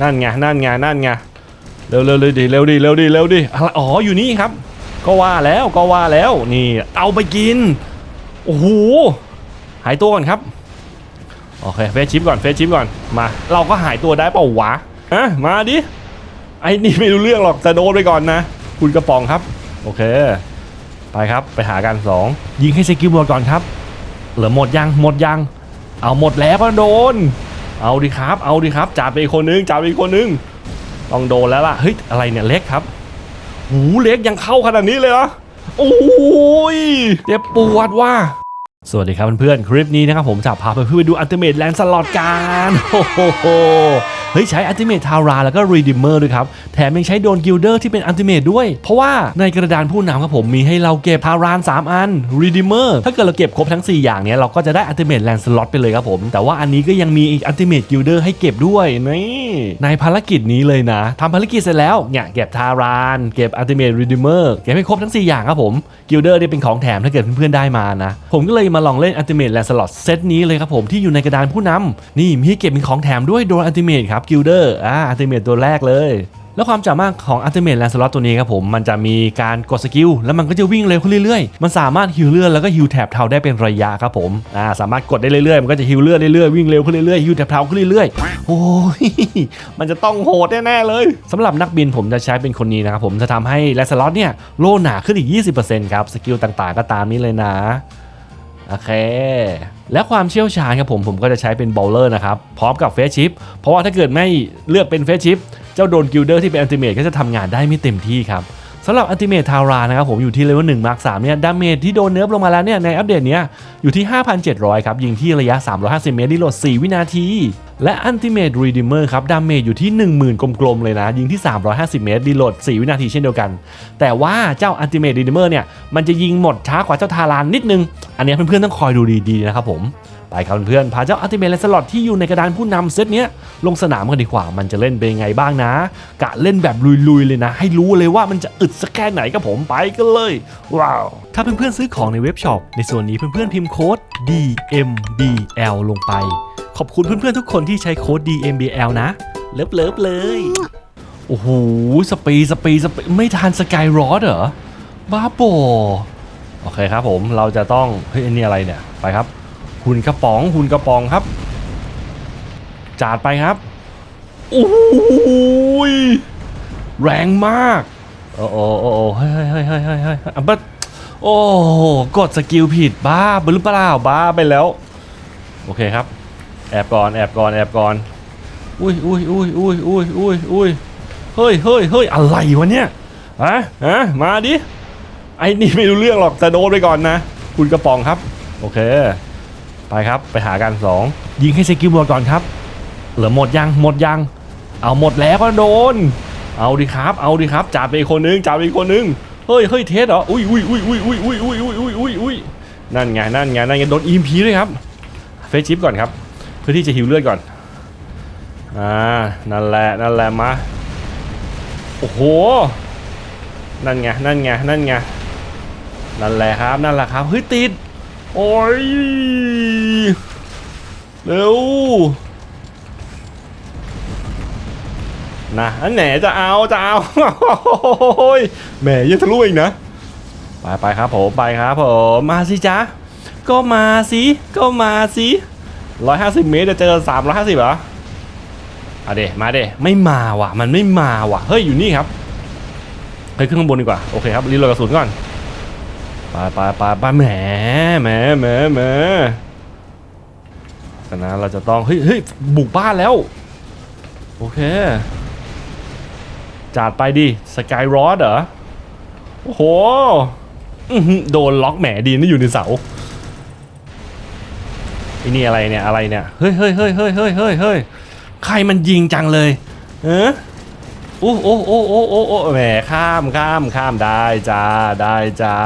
นั่นไงนั่นไงนั่นไงเร็วเร็วเลยดิเร็วดิเร็วดิเร็วดิอะไรอ๋ออยู่นี่ครับ ก็ว่าแล้วก็ว่าแล้วนี่เอาไปกินโอ้โหหายตัวก่อนครับโอเคเฟซชิปก่อนเฟซชิปก่อนมา เราก็หายตัวได้เปล่าวะฮะมาดิไอ้นี่ไม่รู้เรื่องหรอกแต่โดนไปก่อนนะ คุณกระป๋องครับ โอเค ไปครับไปหากันสองยิงให้สกิลหมดก่อนครับ เหลือหมดยังหมดยัง เอาหมดแล้วก็โดน เอาดิครับ เอาดิครับจับไปอีกคนนึงจับไปอีกคนนึงต้องโดนแล้วล่ะเฮ้ยอะไรเนี่ยเล็กครับหูเล็กยังเข้าขนาดนี้เลยเหรอโอ้ยเจ็บปวดว่ะสวัสดีครับเพื่อนๆคลิปนี้นะครับผมจะพาเพื่อนๆไปดูอัลติเมทแลนด์สลอตกันโอ้โห เฮ้ยใช้อัลติเม e ทาราแล้วก็รีดิมเมอร์ด้วยครับแถมยังใช้โดนกิลเดอร์ที่เป็นอัลติเม e ด้วย เพราะว่าในกระดานผู้นำครับผมมีให้เราเก็บทาราน3 อันรีดิมเมอร์ถ้าเกิดเราเก็บครบทั้ง 4 อย่างเนี้ยเราก็จะได้อัลติเม e แลนสล็อตไปเลยครับผมแต่ว่าอันนี้ก็ยังมีอัลติเม e กิลเดอร์ให้เก็บด้วยนี่ในภารกิจนี้เลยนะทำภารกิจเสร็จแล้วเนี่ยเก็บทารานเก็บอัลติเม e รีดิมเมอร์เก็บให้ครบทั้ง 4 อย่างครับผมกิลเดอร์เนี่ยเป็นของแถมถ้าเกิดเพื่อนๆได้มานะผมก็เลยมาลองเล่นอัลติเม e แลนสลอตเซตนี้เลยครับผมที่อยู่ในกระดานผู้นำนี่มีให้เก็บเป็นของแถมด้วยโดนอัลติเม e ครับกิลเดอร์อ่าอัลติเม e ตัวแรกเลย แล้วความสามารถของอัลติเม e แลนสล็อตตัวนี้ครับผมมันจะมีการกดสกิลแล้วมันก็จะวิ่งเร็วขึ้นเรื่อยๆ มันสามารถฮิวเลือดแล้วก็ฮิวแถบเทาได้เป็นระยะครับผมอ่าสามารถกดได้เรื่อยๆมันก็จะฮิวเลือดเรื่อยๆวิ่งเร็วขึ้นเรื่อยๆฮิวแถบเทาขึ้นเรื่อยๆโอ้ยมันจะต้องโหดแน่ๆเลยสำหรับนักบินผมจะใช้เป็นคนนี้นะครับผมจะทำให้แลนสล็อตเนี่ยโล่หนาขึ้นอีก 20%ครับสกิลต่างๆ ก็ตามนี้เลยนะ โอเค และความเชี่ยวชาญครับผมผมก็จะใช้เป็นบอลเลอร์นะครับ พร้อมกับเฟสชิป เพราะว่าถ้าเกิดไม่เลือกเป็นเฟสชิป เจ้าโดนกิลเดอร์ที่เป็นอันติเมทก็จะทำงานได้ไม่เต็มที่ครับสำหรับอันติเมททารานะครับผมอยู่ที่เลเวล1มาร์ค3เนี่ยดาเมจที่โดนเนิร์ฟลงมาแล้วเนี่ยในอัปเดตเนี้ยอยู่ที่ 5,700 ครับยิงที่ระยะ 350 เมตรรีโหลด 4 วินาที และอันติเมทรีดิเมอร์ครับดาเมจอยู่ที่ 10,000 กลมๆเลยนะ ยิงที่ 350 เมตรรีโหลด 4 วินาทีเช่นเดียวกัน แต่ว่าเจ้าอันติเมทรีดิเมอร์เนี่ยมันจะยิงหมดช้ากว่าเจ้าทารานนิดนึง อันนี้เพื่อนๆต้องคอยดูดีๆนะครับผมไปครับเพื่อนๆพาเจ้าอัลติเมทและสล็อตที่อยู่ในกระดานผู้นำเซตเนี้ยลงสนามกันดีกว่า มันจะเล่นเป็นยังไงบ้างนะ กะเล่นแบบลุยๆเลยนะ ให้รู้เลยว่ามันจะอึดสักแค่ไหนกับผมไปกันเลย ว้าว ถ้าเพื่อนๆซื้อของในเว็บช็อปในส่วนนี้เพื่อนๆพิมพ์โค้ด DMBL ลงไป ขอบคุณเพื่อนๆทุกคนที่ใช้โค้ด DMBL นะ เลิฟเลิฟๆเลย โอ้โหสปีดสปีดสปีดไม่ทันสกายรอดเหรอบ้าบอ โอเคครับผมเราจะต้องเฮ้ยอันนี้อะไรเนี่ยไปครับหุ่นกระป๋องหุ่นกระป๋องครับจาดไปครับโอ้ยแรงมากโอ้โอ้โอ้โอ้เฮ้ยเฮ้ยเฮ้ยเฮ้ยเฮ้ยเฮ้ยอะบัดโอ้กดสกิลผิดบ้าบหรือเปล่าบ้าไปแล้ว โอเคครับ แอบก่อนแอบก่อนแอบก่อนอุ้ยอุ้ยอุ้ยอุ้ยอุ้ยอุ้ยอุ้ยเฮ้ยเฮ้ยเฮ้ยอะไรวะเนี่ยฮะฮะมาดิ ไอ้นี่ไม่รู้เรื่องหรอกแต่โดนไปก่อนนะ คุณกระป๋องครับ โอเค ไปครับไปหากันสองยิงให้สกิลหมดก่อนครับ เหลือหมดยังหมดยัง เอาหมดแล้วก็โดน เอาดิครับ เอาดิครับจับไปอีกคนนึงจับไปอีกคนนึงเฮ้ยเฮ้ยเทสเหรออุ้ยอุ้ยอุ้ยอุ้ยอุ้ยอุ้ยอุ้ยอุ้ยอุ้ยอุ้ยอุ้ยนั่นไงนั่นไงนั่นไงโดนอีมพีเลยครับเฟซชิปก่อนครับ เพื่อที่จะฮิวเลือดก่อนอ่านั่นแหละนั่นแหละมาโอ้โหนั่นไงนั่นไงนั่นไง นั่นแหละครับนั่นแหละครับเฮ้ยติดโอ้ยเร็วนะอันไหนจะเอาจะเอาโอ้ยแหมยังทะลุอีกนะไปไปครับผมไปครับผมมาสิจ๊ะก็มาสิก็มาสิร้อยห้าสิบเมตรจะเจอสามร้อยห้าสิบเหรออาเดมาเดไม่มาว่ะมันไม่มาว่ะเฮ้ยอยู่นี่ครับไปขึ้นข้างบนดีกว่าโอเคครับรีโหลดกระสุนก่อน ไปไปไปไปแหมแหมแหมแหมกันนะเราจะต้องเฮ้ยเฮ้ยบุกบ้านแล้ว โอเคจัดไปดิสกายรอดเหรอ โอ้โหโดนล็อกแหมดีนี่อยู่ในเสาไอ้นี่อะไรเนี่ยอะไรเนี่ยเฮ้ยเฮ้ยเฮ้ยเฮ้ยเฮ้ยเฮ้ยเฮ้ยใครมันยิงจังเลยเออโอ้โอ้โอ้โอ้โอ้โอ้แหมข้ามข้ามข้ามได้จ้าได้จ้า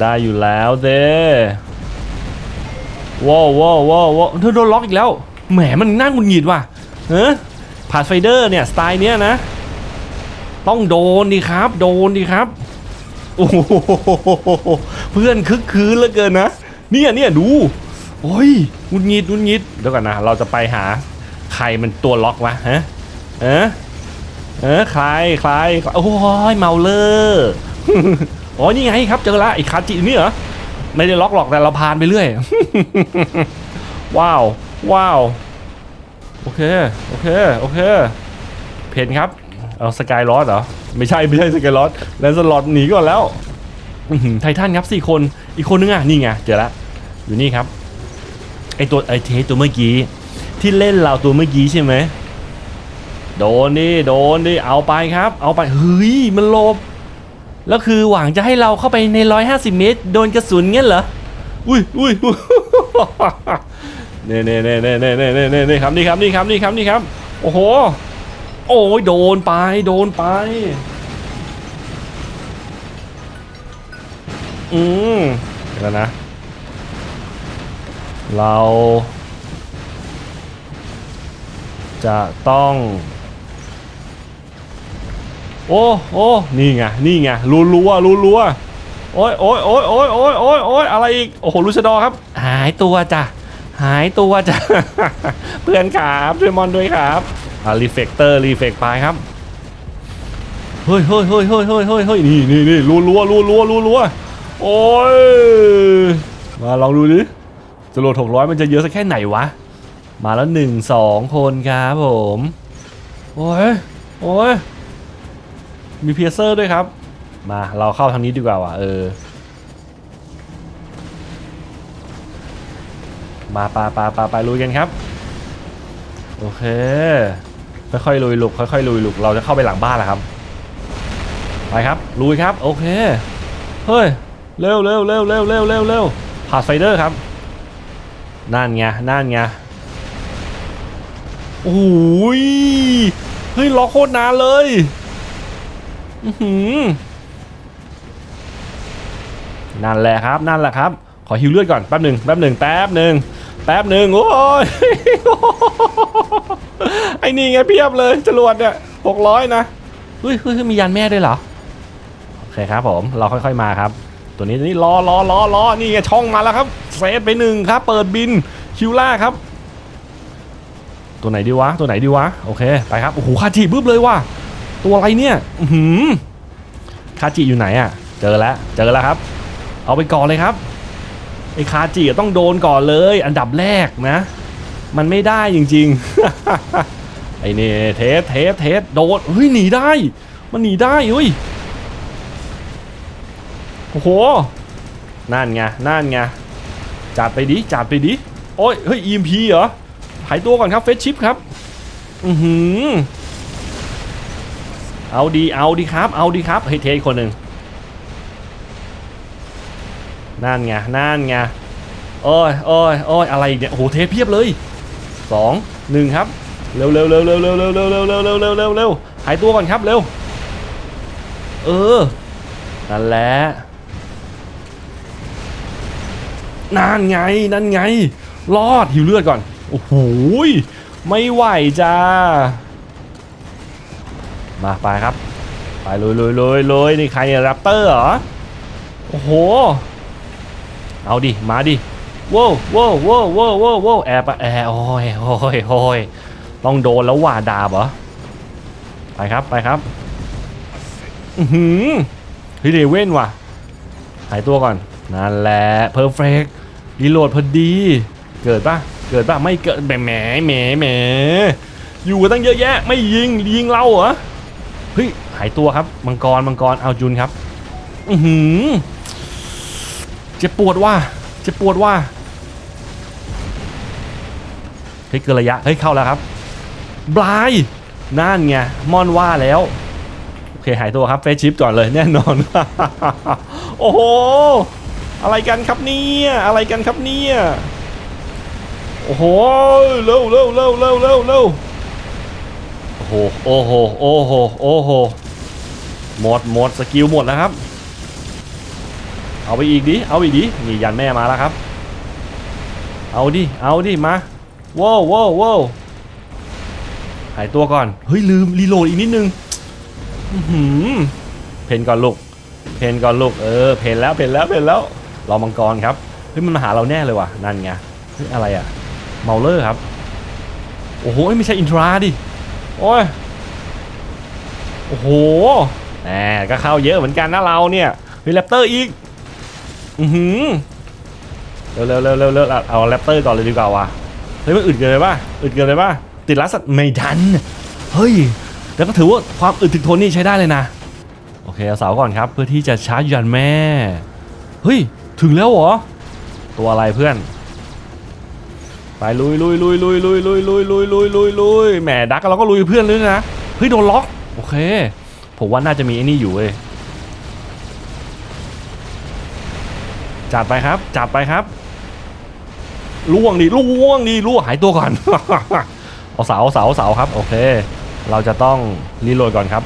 ได้อยู่แล้วเด้ว้าวว้าวว้าวเธอโดนล็อกอีกแล้ว แหมมันน่าหงุดหงิดว่ะเฮ้พาดไฟเดอร์เนี่ย สไตล์เนี้ยนะ ต้องโดนดิครับ โดนดิครับ โอ้โหเพื่อนคึกคืนเหลือเกินนะ เนี่ยเนี่ยดู โอ้ยหงุดหงิดหงุดหงิดเดี๋ยวก่อนนะ เราจะไปหา ใครมันตัวล็อกวะฮะเออเออใครใครโอ้ยเมาเลอร์ อ๋อ นี่ไงครับ เจอละไอ้คาจินี่เหรอ ไม่ได้ล็อกหรอกแต่เราพานไปเรื่อย ว้าว ว้าว โอเค โอเค โอเค เพนครับ เอาสกายลอสเหรอ ไม่ใช่ ไม่ใช่สกายลอสแลนสลอตหนีก่อนแล้วไททันครับสี่คน อีกคนนึงอะ นี่ไง เจอละอยู่นี่ครับ ไอตัวไอเทสตัวเมื่อกี้ ที่เล่นเราตัวเมื่อกี้ใช่ไหมโดนดิ โดนดิ เอาไปครับ เอาไป เฮ้ย มันหลบ แล้วคือหวังจะให้เราเข้าไปใน 150 เมตร โดนกระสุนเงี้ยเหรอ อุ้ยอุ้ยอุ้ยเน่เน่เน่เน่เน่เน่เน่เน่เน่ครับนี่ครับนี่ครับนี่ครับนี่ครับ โอ้โห โอ้ยโดนไปโดนไป อืมเดี๋ยวนะ เรา จะต้อง โอ้โอ้นี่ไงนี่ไงรัวรัวรัวรัวโอ้ยโอ้ยโอ้ยโอ้ยโอ้ยโอ้ยโอ้ยอะไรอีกโอ้โหลูชดอครับ หายตัวจ้ะหายตัวจ้ะเพื่อนครับช่วยมอนด้วยครับอ่ารีเฟกเตอร์รีเฟกไปครับเฮ้ยเฮ้ยเฮ้ยเฮ้ยเฮ้ยเฮ้ยเฮ้ยนี่นี่นี่รัวรัวรัวรัวรัวรัวโอ้ยมาลองดูดิจรวดหกร้อยมันจะเยอะสักแค่ไหนวะ มาแล้วหนึ่งสองคนครับผม โอ้ยโอ้ย มีเพียเซอร์ด้วยครับ มาเราเข้าทางนี้ดีกว่าว่ะเออ มาปาปาปาไปลุยกันครับ โอเค ค่อยๆลุยลุกค่อยๆลุยลุกเราจะเข้าไปหลังบ้านแล้วครับ ไปครับลุยครับ โอเค เฮ้ยเร็วเร็วเร็วเร็วเร็วเร็วเร็วผ่าไฟเดอร์ครับนั่นไงนั่นไงโอ้ยเฮ้ยล็อกโคตรนานเลย นั่นแหละครับ นั่นแหละครับ ขอฮิวเลือดก่อนแป๊บหนึ่งแป๊บหนึ่งแป๊บหนึ่งแป๊บหนึ่งโอ้ยไอ้นี่ไงเพียบเลยจรวดเนี่ยหกร้อยนะเฮ้ยเฮ้ยเฮ้ยมียันแม่ด้วยเหรอโอเคครับผมเราค่อย ๆมาครับ ตัวนี้ตัวนี้รอรอรอรอนี่ไงช่องมาแล้วครับเซตไปหนึ่งครับ เปิดบินคิวล่าครับ ตัวไหนดีวะตัวไหนดีวะโอเคไปครับโอ้โหคาจิบึ้บเลยว่ะ ตัวอะไรเนี่ยหือคาจิอยู่ไหนอะ่ะ เจอแล้ว เจอแล้วครับ เอาไปก่อนเลยครับไอ้คาจิต้องโดนก่อนเลย อันดับแรกนะ มันไม่ได้จริงๆไอ้นี่เทสเทสเทสโดนเฮ้ยหนีได้ มันหนีได้เฮ้ยโอ้โหนั่นไงนั่นไงจัดไปดิจัดไปดิโอ้ยเฮ้ย EMP เหรอหายตัวก่อนครับเฟสชิปครับ อือหือ เอาดีเอาดีครับ เอาดีครับเฮ้ยเทสคนหนึ่งนั่นไงนั่นไงโอ้ยโอ้ยโอ้ยอะไรเนี่ยโอ้โหเทเพียบเลยสองหนึ่งครับเร็วเร็วเร็วเร็วเร็วเร็วเร็วเร็วเร็วเร็วเร็วเร็วเร็วหายตัวก่อนครับเร็วเออนั่นแหละนั่นไงนั่นไง รอดหิวเลือดก่อนโอ้โหไม่ไหวจ้า มาไปครับ ไปลุยลุยลุยลุยนี่ใครแรปเตอร์เหรอ โอ้โห เอาดิ มาดิว้าวว้าวว้วว้วโว้วโว้วแอบอะแอบโอ้ยโอ้ยโอ้ยต้องโดนแล้วว่าดาบเหรอ ไปครับไปครับ อือหือเฮ้ยเดเว่นว่ะ หายตัวก่อน นั่นแหละเพอร์เฟกรีโหลดพอดี เกิดปะเกิดปะไม่เกิดแหมแหมแหมแหมอยู่กันตั้งเยอะแยะ ไม่ยิงยิงเราเหรอ เฮ้ยหายตัวครับมังกรมังกรเอาจุนครับอือหือเจ็บปวดว่าเจ็บปวดว่าเฮ้ยเกินระยะเฮ้ยเข้าแล้วครับบลายนั่นไงมอนว่าแล้วโอเคหายตัวครับเฟซชิปก่อนเลยแน่นอน โอ้โหอะไรกันครับเนี่ยอะไรกันครับเนี่ยโอ้โหเร็วเร็วเร็วเร็วเร็วเร็ว โอ้โห โอ้โห โอ้โห โอ้โห หมด หมด สกิลหมดแล้วครับ เอาไปอีกดิ เอาอีกดิ นี่ยันแม่มาแล้วครับ เอาดิ เอาดิ มาว้าวว้าวว้าวหายตัวก่อน เฮ้ย ลืม รีโหลดอีกนิดนึงหือเพนก่อนลูก เพนก่อนลูก เออ เพนแล้ว เพนแล้ว เพนแล้ว รอมังกรครับ เฮ้ย มันมาหาเราแน่เลยว่ะ นั่นไง เฮ้ย อะไรอะเมาเลอร์ครับ โอ้โห ไม่ใช่อินทราดิ โอ้ย โอ้โหแหมก็เข้าเยอะเหมือนกันนะเราเนี่ยมีแรปเตอร์อีก อือหือเร็วเร็วเร็วเร็วเร็วเอาแรปเตอร์ก่อนเลยดีกว่าว่ะเฮ้ยมันอึดเกินไปป่ะอึดเกินไปป่ะติดลัสัตว์ไม่ทัน เฮ้ยแล้วก็ถือว่าความอึดถึงทนนี่ใช้ได้เลยนะ โอเคเอาเสาก่อนครับ เพื่อที่จะชาร์จยันแม่ เฮ้ย ถึงแล้วเหรอ ตัวอะไรเพื่อน ไปลุยลุยลุยลุยลุยลุยลุยลุยลุยลุยลุยแหมดักเราก็ลุยเพื่อนเลยนะเฮ้ยโดนล็อกโอเค ผมว่าน่าจะมีไอ้นี่อยู่เว้ยจัดไปครับจัดไปครับล่วงดิล่วงดิล่วงหายตัวก่อนเอาเสาเสาเสาครับ โอเค เราจะต้องรีโหลดก่อนครับ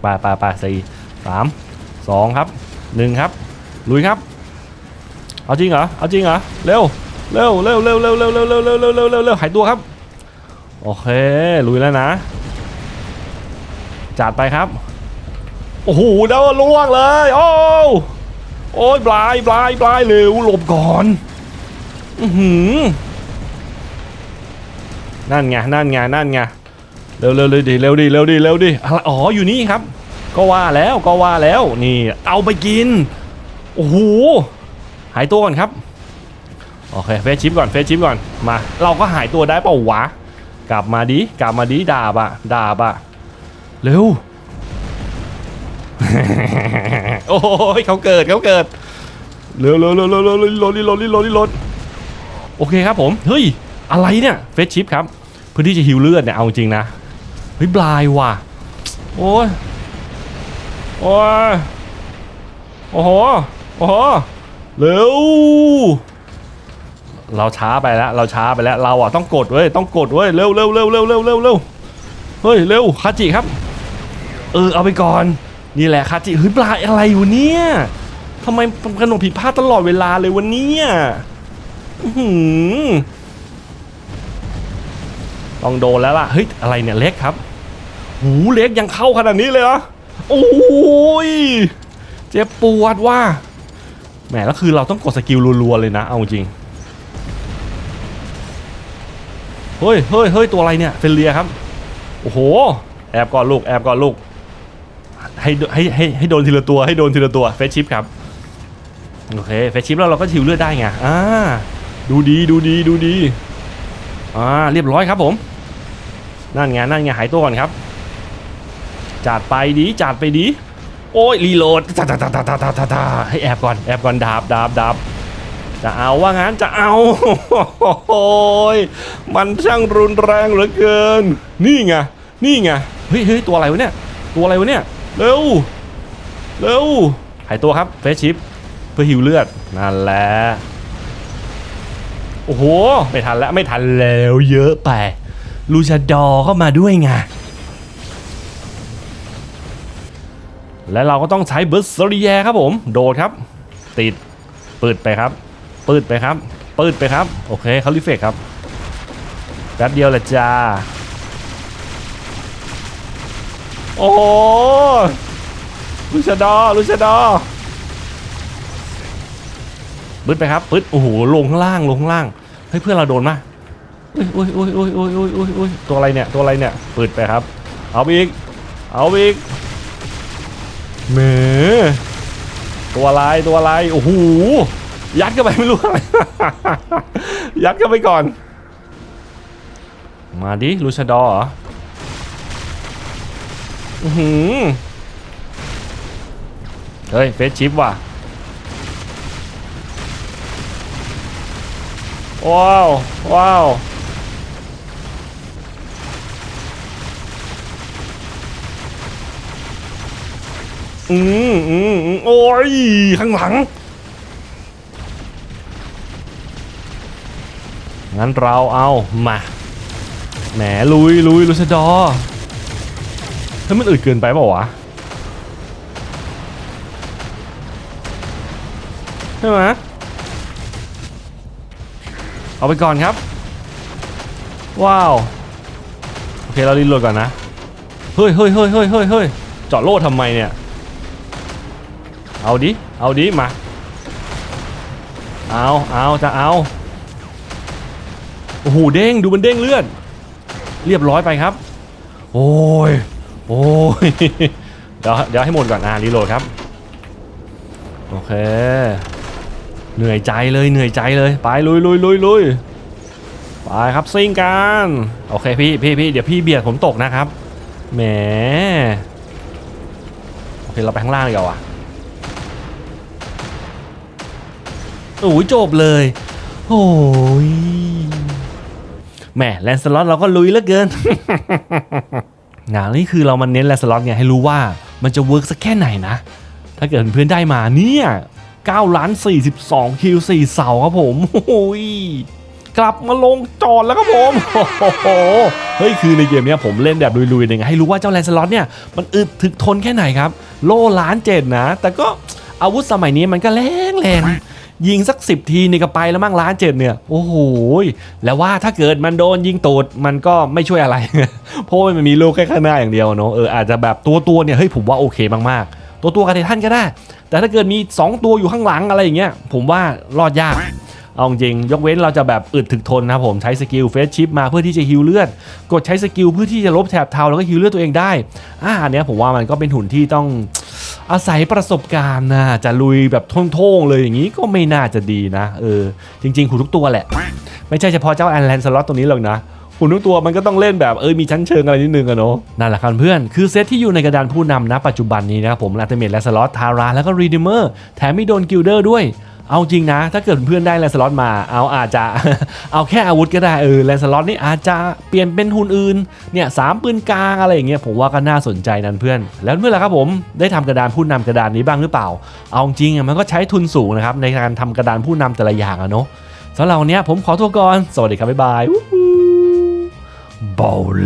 ไปไปไปสี่สามสองครับหนึ่งครับลุยครับ เอาจริงเหรอเอาจริงเหรอเร็ว เร็วเร็วเร็วเร็วเร็วเร็วเร็วเร็วเร็วเร็วเร็วเร็วหายตัวครับ โอเค ลุยแล้วนะ จัดไปครับ โอ้โหเดาล่วงเลย โอ้โอ้ยบลายบลายบลายเร็วหลบก่อน อือหือนั่นไงนั่นไงนั่นไงเร็วเร็วเร็วดิเร็วดิเร็วดิเร็วดิอะไรอ๋ออยู่นี่ครับ ก็ว่าแล้วก็ว่าแล้วนี่ เอาไปกิน โอ้โหหายตัวก่อนครับ โอเคเฟซชิปก่อนเฟซชิปก่อนมา เราก็หายตัวได้เปล่าวะ กลับมาดิกลับมาดิดาบอะดาบอะเร็วโอ้ยเขาเกิดเขาเกิดเร็วเร็วเร็วเร็วเร็วรีโหลดรีโหลดรีโหลดรีโหลดโอเคครับผมเฮ้ยอะไรเนี่ยเฟซชิปครับเพื่อที่จะฮิวเลือดเนี่ยเอาจริงนะเฮ้ยบลายว่ะโอ้ยโอ้ยโอ้โหโอ้โหเร็ว เราช้าไปแล้วเราช้าไปแล้วเราอะต้องกดเว้ยต้องกดเว้ยเร็วเร็วเร็วเร็วเร็วเร็วเร็วเฮ้ยเร็วคาจิครับ เออเอาไปก่อนนี่แหละคาจิเฮ้ยปลาอะไรอยู่เนี่ยทำไมขนมผิดพลาดตลอดเวลาเลยวันนี้อือหือต้องโดนแล้วล่ะเฮ้ยอะไรเนี่ยเล็กครับ หูเล็กยังเข้าขนาดนี้เลยเหรอโอ้ยเจ็บปวดว่ะแหมแล้วคือเราต้องกดสกิลรัวๆเลยนะ เอาจริง เฮ้ยเฮ้ยเฮ้ยตัวอะไรเนี่ยเฟลเลียครับ โอ้โห แอบก่อนลูก แอบก่อนลูก ให้ให้ให้ให้โดนทีละตัว ให้โดนทีละตัว เฟสชิปครับ โอเค เฟสชิปแล้วเราก็ทิวเลือดได้ไง อ่า ดูดี ดูดี ดูดี อ่า เรียบร้อยครับผม นั่นไง นั่นไง หายตัวก่อนครับ จัดไปดีจัดไปดี โอ้ย รีโหลดตาตาตาตาตาตาให้แอบก่อน แอบก่อน ดาบดาบดาบ จะเอาว่างั้นจะเอาโอ้ยมันช่างรุนแรงเหลือเกิน นี่ไงนี่ไงเฮ้ยเฮ้ยตัวอะไรวะเนี่ยตัวอะไรวะเนี่ยเร็วเร็วหายตัวครับเฟสชิปเพื่อหิวเลือดนั่นแหละโอ้โหไม่ทันแล้วไม่ทันแล้วเยอะไปลูชาดอเข้ามาด้วยไงและเราก็ต้องใช้เบอร์สเรียครับผม โดดครับ ติดปืดไปครับ ปืดไปครับ ปืดไปครับ โอเคเขารีเฟกครับ แป๊บเดียวแหละจ้า โอ้โหลูชาดอลูชาดอปืดไปครับปืดโอ้โห ลงข้างล่าง ลงข้างล่าง เฮ้ย เพื่อนเราโดนมาอุ้ยอุ้ยอุ้ยอุ้ยอุ้ยอุ้ยอุ้ยอุ้ยตัวอะไรเนี่ย ตัวอะไรเนี่ยปืดไปครับ เอาไปอีก เอาไปอีกแหมตัวอะไรตัวอะไรโอ้โห ยัดเข้าไปไม่รู้อะไร ยัดเข้าไปก่อน มาดิลูชาดอร์เหรออื้อหือเฮ้ยเฟสชิปว่ะ ว้าว ว้าว อือืมอืมโอ้ย ข้างหลัง งั้นเราเอามาแหมลุยลุยลุชดอเฮ้ยมันอึดเกินไปเปล่าวะใช่ไหมเอาไปก่อนครับ ว้าว โอเคเรารีโหลดก่อนนะ เฮ้ยเฮ้ยเฮ้ยเฮ้ยเฮ้ยเฮ้ยจาะโล่ทำไมเนี่ย เอาดิ เอาดิ มา เอาเอาจะเอา โอ้โหเด้งดูมันเด้งเลื่อดเรียบร้อยไปครับ โอ้ยโอ้ยเดี๋ยวเดี๋ยวให้หมดก่อนอ่ารีโหลดครับโอเค เหนื่อยใจเลยเหนื่อยใจเลยไปลุยลุยลุยลุยไปครับซิ่งกันโอเคพี่พี่พี่เดี๋ยวพี่เบียดผมตกนะครับแหมโอเคเราไปข้างล่างดีกว่าโอ้ยจบเลย โอ้ย แหมแลนสล็อตเราก็ลุยเหลือเกินงานนี้คือเรามาเน้นแลนสล็อตเนี่ยให้รู้ว่ามันจะเวิร์กสักแค่ไหนนะ ถ้าเกิดเพื่อนได้มาเนี่ย9ล้าน42คิว4เสาครับผมโอ้ยกลับมาลงจอดแล้วครับผมโอ้โหเฮ้ยคือในเกมนี้ผมเล่นแบบลุยๆยังไงให้รู้ว่าเจ้าแลนสล็อตเนี่ยมันอึดถึกทนแค่ไหนครับ โล่ล้านเจ็ดนะ แต่ก็อาวุธสมัยนี้มันก็แรงแรง ยิงสัก 10 ทีนี่ก็ไปแล้วมั่งล้านเจ็ดเนี่ย โอ้โห แล้วว่าถ้าเกิดมันโดนยิงตูดมันก็ไม่ช่วยอะไร เพราะว่ามันมีลูกแค่ข้างหน้าอย่างเดียวเนอะเอออาจจะแบบตัวตัวเนี่ยเฮ้ยผมว่าโอเคมากๆ ตัวตัวกับไททันก็ได้ แต่ถ้าเกิดมี 2 ตัวอยู่ข้างหลังอะไรอย่างเงี้ยผมว่ารอดยากเอาจริงยกเว้นเราจะแบบอึดถึกทนนะผมใช้สกิลเฟสชิปมาเพื่อที่จะฮิวเลือด กดใช้สกิลเพื่อที่จะลบแถบเทาแล้วก็ฮิวเลือดตัวเองได้อ่าอันเนี้ยผมว่ามันก็เป็นหุ่นที่ต้อง อาศัยประสบการณ์นะจะลุยแบบท่งๆเลยอย่างนี้ก็ไม่น่าจะดีนะ เออ จริงๆหุ่นทุกตัวแหละ ไม่ใช่เฉพาะเจ้าแอนแลนสล็อตตัวนี้หรอกนะหุ่นทุกตัวมันก็ต้องเล่นแบบเออมีชั้นเชิงอะไรนิดนึงอะเนาะนั่นแหละครับเพื่อนคือเซตที่อยู่ในกระดานผู้นำนะปัจจุบันนี้นะครับผมอัลติเมทและสล็อตทาราแล้วก็รีดิเมอร์แถมมีโดนกิลเดอร์ด้วย เอาจริงนะ ถ้าเกิดเพื่อนได้แลนสล็อตมา เอาอาจจะ เอาแค่อาวุธก็ได้เออแลนสล็อตนี่อาจจะเปลี่ยนเป็นหุ่นอื่นเนี่ยสามปืนกลางอะไรอย่างเงี้ยผมว่าก็น่าสนใจนั่นเพื่อน แล้วเมื่อไหร่ครับผมได้ทำกระดานผู้นำกระดานนี้บ้างหรือเปล่า เอาจริงมันก็ใช้ทุนสูงนะครับในการทำกระดานผู้นำแต่ละอย่างอะเนาะสำหรับวันนี้ผมขอตัวก่อนสวัสดีครับบ๊ายบายบอล